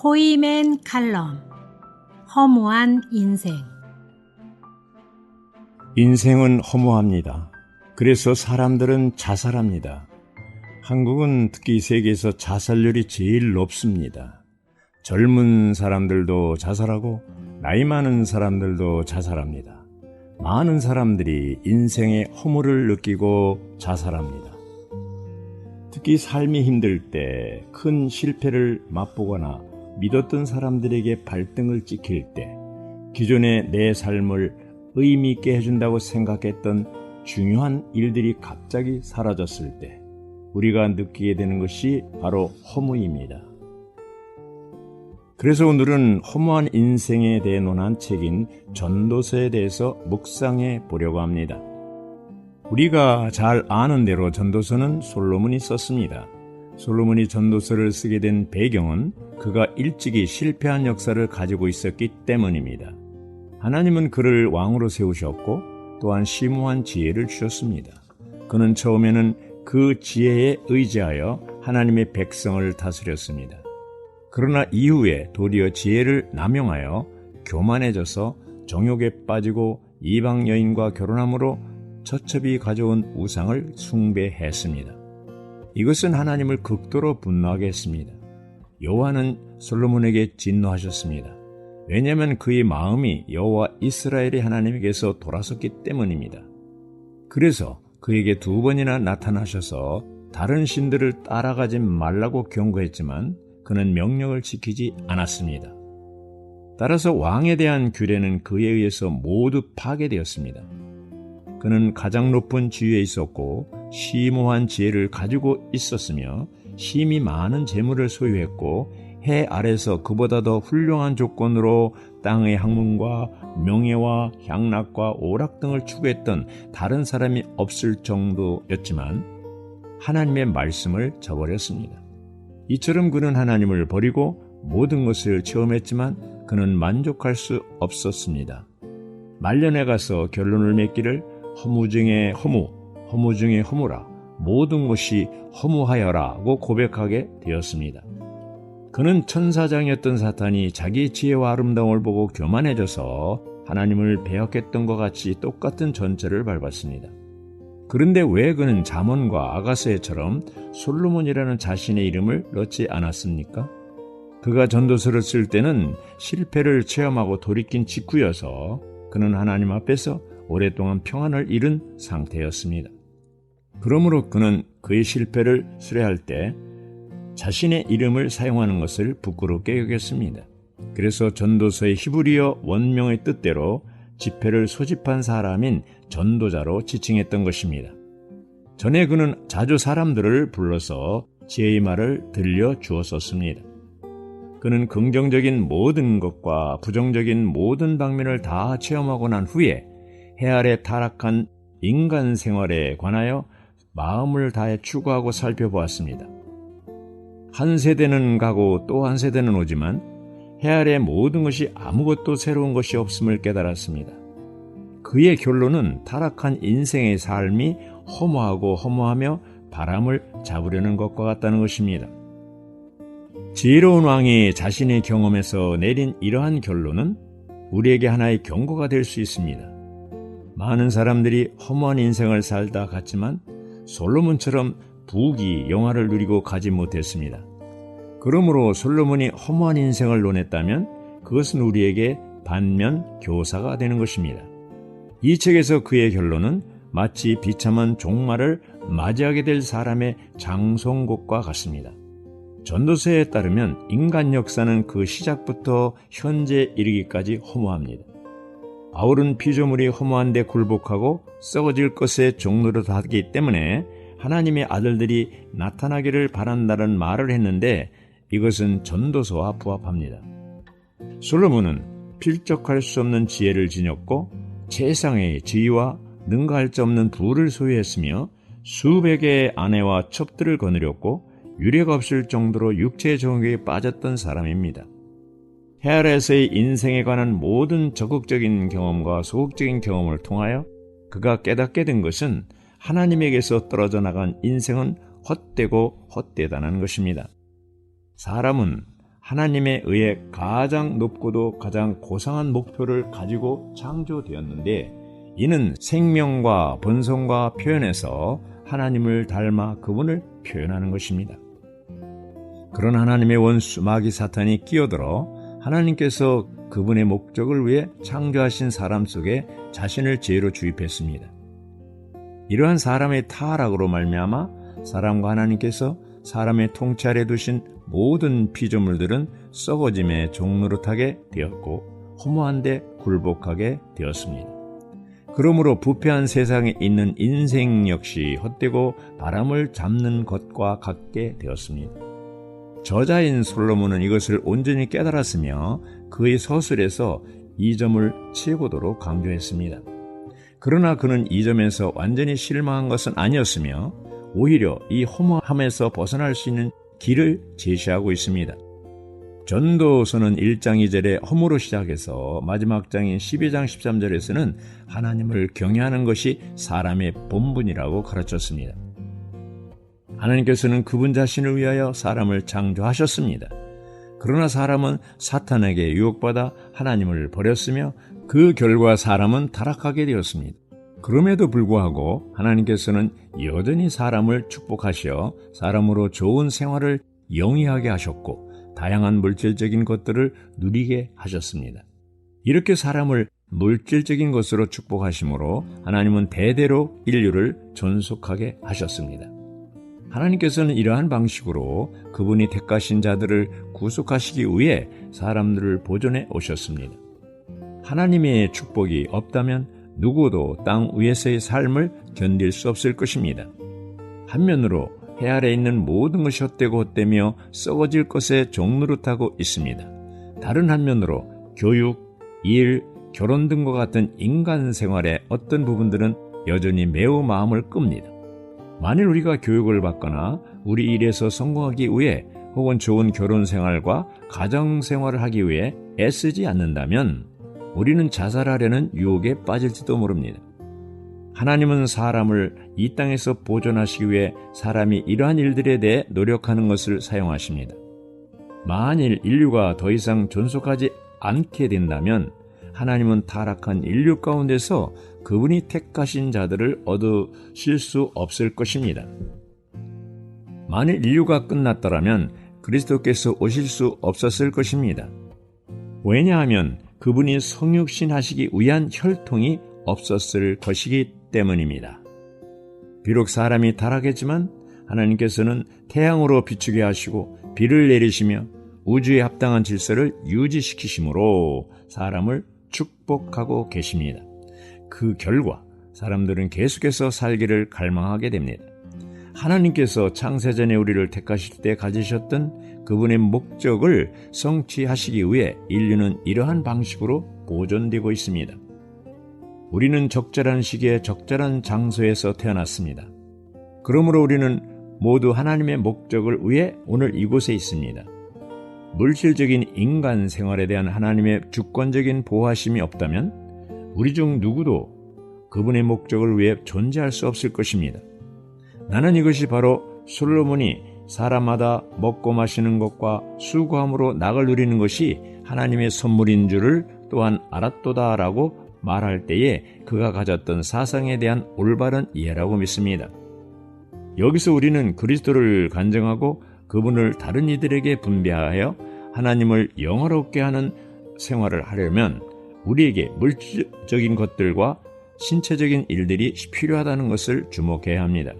포이맨 칼럼 허무한 인생 인생은 허무합니다. 그래서 사람들은 자살합니다. 한국은 특히 세계에서 자살률이 제일 높습니다. 젊은 사람들도 자살하고 나이 많은 사람들도 자살합니다. 많은 사람들이 인생의 허물을 느끼고 자살합니다. 특히 삶이 힘들 때 큰 실패를 맛보거나 믿었던 사람들에게 발등을 찍힐 때 기존의 내 삶을 의미 있게 해준다고 생각했던 중요한 일들이 갑자기 사라졌을 때 우리가 느끼게 되는 것이 바로 허무입니다. 그래서 오늘은 허무한 인생에 대해 논한 책인 전도서에 대해서 묵상해 보려고 합니다. 우리가 잘 아는 대로 전도서는 솔로몬이 썼습니다. 솔로몬이 전도서를 쓰게 된 배경은 그가 일찍이 실패한 역사를 가지고 있었기 때문입니다. 하나님은 그를 왕으로 세우셨고 또한 심오한 지혜를 주셨습니다. 그는 처음에는 그 지혜에 의지하여 하나님의 백성을 다스렸습니다. 그러나 이후에 도리어 지혜를 남용하여 교만해져서 정욕에 빠지고 이방 여인과 결혼함으로 처첩이 가져온 우상을 숭배했습니다. 이것은 하나님을 극도로 분노하게 했습니다. 여호와는 솔로몬에게 진노하셨습니다. 왜냐하면 그의 마음이 여호와 이스라엘의 하나님에게서 돌아섰기 때문입니다. 그래서 그에게 두 번이나 나타나셔서 다른 신들을 따라가지 말라고 경고했지만 그는 명령을 지키지 않았습니다. 따라서 왕에 대한 규례는 그에 의해서 모두 파괴되었습니다. 그는 가장 높은 지위에 있었고 심오한 지혜를 가지고 있었으며 힘이 많은 재물을 소유했고 해 아래서 그보다 더 훌륭한 조건으로 땅의 학문과 명예와 향락과 오락 등을 추구했던 다른 사람이 없을 정도였지만 하나님의 말씀을 저버렸습니다. 이처럼 그는 하나님을 버리고 모든 것을 체험했지만 그는 만족할 수 없었습니다. 말년에 가서 결론을 맺기를 허무 중에 허무, 허무 중에 허무라, 모든 것이 허무하여라고 고백하게 되었습니다. 그는 천사장이었던 사탄이 자기 지혜와 아름다움을 보고 교만해져서 하나님을 배역했던 것 같이 똑같은 전철을 밟았습니다. 그런데 왜 그는 자몬과 아가스에처럼 솔로몬이라는 자신의 이름을 넣지 않았습니까? 그가 전도서를 쓸 때는 실패를 체험하고 돌이킨 직후여서 그는 하나님 앞에서 오랫동안 평안을 잃은 상태였습니다. 그러므로 그는 그의 실패를 수레할 때 자신의 이름을 사용하는 것을 부끄럽게 여겼습니다. 그래서 전도서의 히브리어 원명의 뜻대로 집회를 소집한 사람인 전도자로 지칭했던 것입니다. 전에 그는 자주 사람들을 불러서 지혜의 말을 들려 주었었습니다. 그는 긍정적인 모든 것과 부정적인 모든 방면을 다 체험하고 난 후에 해 아래 타락한 인간 생활에 관하여 마음을 다해 추구하고 살펴보았습니다. 한 세대는 가고 또 한 세대는 오지만 해 아래 모든 것이 아무것도 새로운 것이 없음을 깨달았습니다. 그의 결론은 타락한 인생의 삶이 허무하고 허무하며 바람을 잡으려는 것과 같다는 것입니다. 지혜로운 왕이 자신의 경험에서 내린 이러한 결론은 우리에게 하나의 경고가 될 수 있습니다. 많은 사람들이 허무한 인생을 살다 갔지만 솔로몬처럼 부귀 영화를 누리고 가지 못했습니다. 그러므로 솔로몬이 허무한 인생을 논했다면 그것은 우리에게 반면 교사가 되는 것입니다. 이 책에서 그의 결론은 마치 비참한 종말을 맞이하게 될 사람의 장송곡과 같습니다. 전도서에 따르면 인간 역사는 그 시작부터 현재 이르기까지 허무합니다. 바울은 피조물이 허무한데 굴복하고 썩어질 것에 종로로 하기 때문에 하나님의 아들들이 나타나기를 바란다는 말을 했는데 이것은 전도서와 부합합니다. 솔로몬은 필적할 수 없는 지혜를 지녔고 세상의 지위와 능가할 수 없는 부를 소유했으며 수백 개의 아내와 첩들을 거느렸고 유례가 없을 정도로 육체의 정욕에 빠졌던 사람입니다. 헤아레스의 인생에 관한 모든 적극적인 경험과 소극적인 경험을 통하여 그가 깨닫게 된 것은 하나님에게서 떨어져 나간 인생은 헛되고 헛되다는 것입니다. 사람은 하나님에 의해 가장 높고도 가장 고상한 목표를 가지고 창조되었는데 이는 생명과 본성과 표현에서 하나님을 닮아 그분을 표현하는 것입니다. 그런 하나님의 원수 마귀 사탄이 끼어들어 하나님께서 그분의 목적을 위해 창조하신 사람 속에 자신을 죄로 주입했습니다. 이러한 사람의 타락으로 말미암아 사람과 하나님께서 사람의 통찰에 두신 모든 피조물들은 썩어짐의 종노릇하게 되었고 허무한데 굴복하게 되었습니다. 그러므로 부패한 세상에 있는 인생 역시 헛되고 바람을 잡는 것과 같게 되었습니다. 저자인 솔로몬은 이것을 온전히 깨달았으며 그의 서술에서 이 점을 최고도로 강조했습니다. 그러나 그는 이 점에서 완전히 실망한 것은 아니었으며 오히려 이 허무함에서 벗어날 수 있는 길을 제시하고 있습니다. 전도서는 1장 2절에 허무로 시작해서 마지막 장인 12장 13절에서는 하나님을 경외하는 것이 사람의 본분이라고 가르쳤습니다. 하나님께서는 그분 자신을 위하여 사람을 창조하셨습니다. 그러나 사람은 사탄에게 유혹받아 하나님을 버렸으며 그 결과 사람은 타락하게 되었습니다. 그럼에도 불구하고 하나님께서는 여전히 사람을 축복하시어 사람으로 좋은 생활을 영위하게 하셨고 다양한 물질적인 것들을 누리게 하셨습니다. 이렇게 사람을 물질적인 것으로 축복하심으로 하나님은 대대로 인류를 존속하게 하셨습니다. 하나님께서는 이러한 방식으로 그분이 택하신 자들을 구속하시기 위해 사람들을 보존해 오셨습니다. 하나님의 축복이 없다면 누구도 땅 위에서의 삶을 견딜 수 없을 것입니다. 한면으로 해 아래 있는 모든 것이 헛되고 헛되며 썩어질 것에 종노릇하고 있습니다. 다른 한면으로 교육, 일, 결혼 등과 같은 인간 생활의 어떤 부분들은 여전히 매우 마음을 끕니다. 만일 우리가 교육을 받거나 우리 일에서 성공하기 위해 혹은 좋은 결혼 생활과 가정 생활을 하기 위해 애쓰지 않는다면 우리는 자살하려는 유혹에 빠질지도 모릅니다. 하나님은 사람을 이 땅에서 보존하시기 위해 사람이 이러한 일들에 대해 노력하는 것을 사용하십니다. 만일 인류가 더 이상 존속하지 않게 된다면 하나님은 타락한 인류 가운데서 그분이 택하신 자들을 얻으실 수 없을 것입니다. 만일 인류가 끝났더라면 그리스도께서 오실 수 없었을 것입니다. 왜냐하면 그분이 성육신 하시기 위한 혈통이 없었을 것이기 때문입니다. 비록 사람이 타락했지만 하나님께서는 태양으로 비추게 하시고 비를 내리시며 우주에 합당한 질서를 유지시키심으로 사람을 축복하고 계십니다. 그 결과 사람들은 계속해서 살기를 갈망하게 됩니다. 하나님께서 창세전에 우리를 택하실 때 가지셨던 그분의 목적을 성취하시기 위해 인류는 이러한 방식으로 보존되고 있습니다. 우리는 적절한 시기에 적절한 장소에서 태어났습니다. 그러므로 우리는 모두 하나님의 목적을 위해 오늘 이곳에 있습니다. 물질적인 인간 생활에 대한 하나님의 주권적인 보호하심이 없다면 우리 중 누구도 그분의 목적을 위해 존재할 수 없을 것입니다. 나는 이것이 바로 솔로몬이 사람마다 먹고 마시는 것과 수고함으로 낙을 누리는 것이 하나님의 선물인 줄을 또한 알았도다라고 말할 때에 그가 가졌던 사상에 대한 올바른 이해라고 믿습니다. 여기서 우리는 그리스도를 간증하고 그분을 다른 이들에게 분배하여 하나님을 영화롭게 하는 생활을 하려면 우리에게 물질적인 것들과 신체적인 일들이 필요하다는 것을 주목해야 합니다.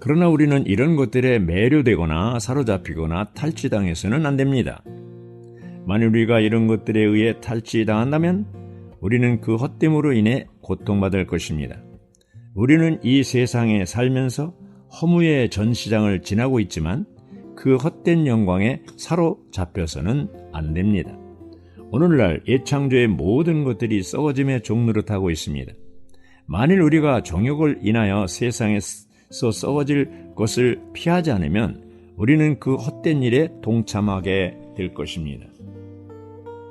그러나 우리는 이런 것들에 매료되거나 사로잡히거나 탈취당해서는 안 됩니다. 만일 우리가 이런 것들에 의해 탈취당한다면 우리는 그 헛됨으로 인해 고통받을 것입니다. 우리는 이 세상에 살면서 허무의 전 시장을 지나고 있지만 그 헛된 영광에 사로잡혀서는 안 됩니다. 오늘날 예창조의 모든 것들이 썩어짐의 종노릇하고 있습니다. 만일 우리가 정욕을 인하여 세상에서 썩어질 것을 피하지 않으면 우리는 그 헛된 일에 동참하게 될 것입니다.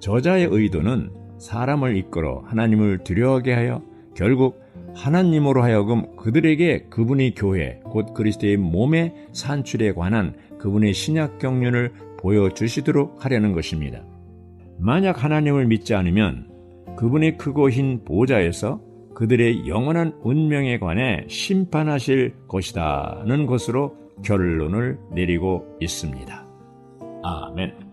저자의 의도는 사람을 이끌어 하나님을 두려워하게 하여 결국 하나님으로 하여금 그들에게 그분의 교회, 곧 그리스도의 몸의 산출에 관한 그분의 신약 경륜을 보여주시도록 하려는 것입니다. 만약 하나님을 믿지 않으면 그분의 크고 흰 보좌에서 그들의 영원한 운명에 관해 심판하실 것이다는 것으로 결론을 내리고 있습니다. 아멘.